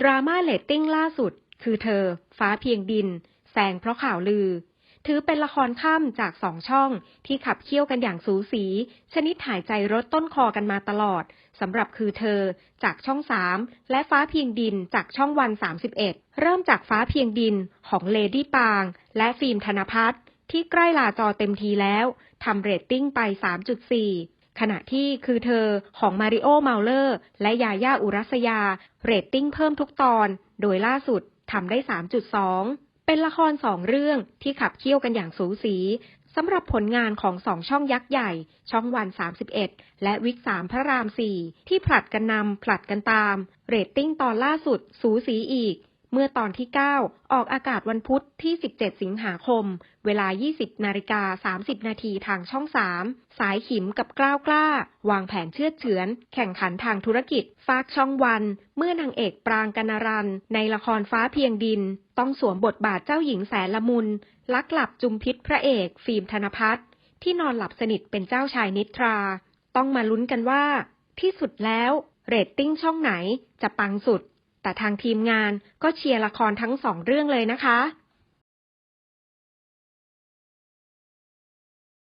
ดราม่าเลตติ้งล่าสุด คือเธอ ฟ้าเพียงดินแซงเพราะข่าวลือ ถือเป็นละครข้ามจากสองช่องที่ขับเคี่ยวกันอย่างสูสี ชนิดหายใจรถต้นคอกันมาตลอดสำหรับคือเธอจากช่องสามและฟ้าเพียงดินจากช่องวัน31เริ่มจากฟ้าเพียงดินของเลดี้ปาง และฟิล์มธนพัฒน์ที่ใกล้ลาจอเต็มทีแล้วทำเรตติ้งไป 3.4 ขณะที่คือเธอของมาริโอเมาเลอร์และยาย่าอุรัสยา เรตติ้งเพิ่มทุกตอน โดยล่าสุดทำได้ 3.2 เป็นละครสองเรื่องที่ขับเคี่ยวกันอย่างสูสีสำหรับผลงานของสองช่องยักษ์ใหญ่ ช่องวัน 31 และวิกสามพระราม 4 ที่ผลัดกันนำผลัดกันตาม เรตติ้งตอนล่าสุดสูสีอีก เมื่อตอนที่ 9 ออกอากาศวันพุธที่ 17 สิงหาคม เวลา 20 นาฬิกา 30 นาทีทางช่อง 3 สายขิมกับกล้าวกล้า วางแผนเชื่อเฉือน แข่งขันทางธุรกิจ ฟากช่องวัน เมื่อนางเอกปรางกนรัน ในละครฟ้าเพียงดิน ต้องสวมบทบาทเจ้าหญิงแสนละมุน ลักหลับจุมพิษพระเอก ฟิล์มธนพัฒน์ที่นอนหลับสนิทเป็นเจ้าชายนิทรา ต้องมาลุ้นกันว่า ที่สุดแล้วเรตติ้งช่องไหนจะปังสุด แต่ทางทีมงานก็เชียร์ละครทั้งสองเรื่องเลยนะคะ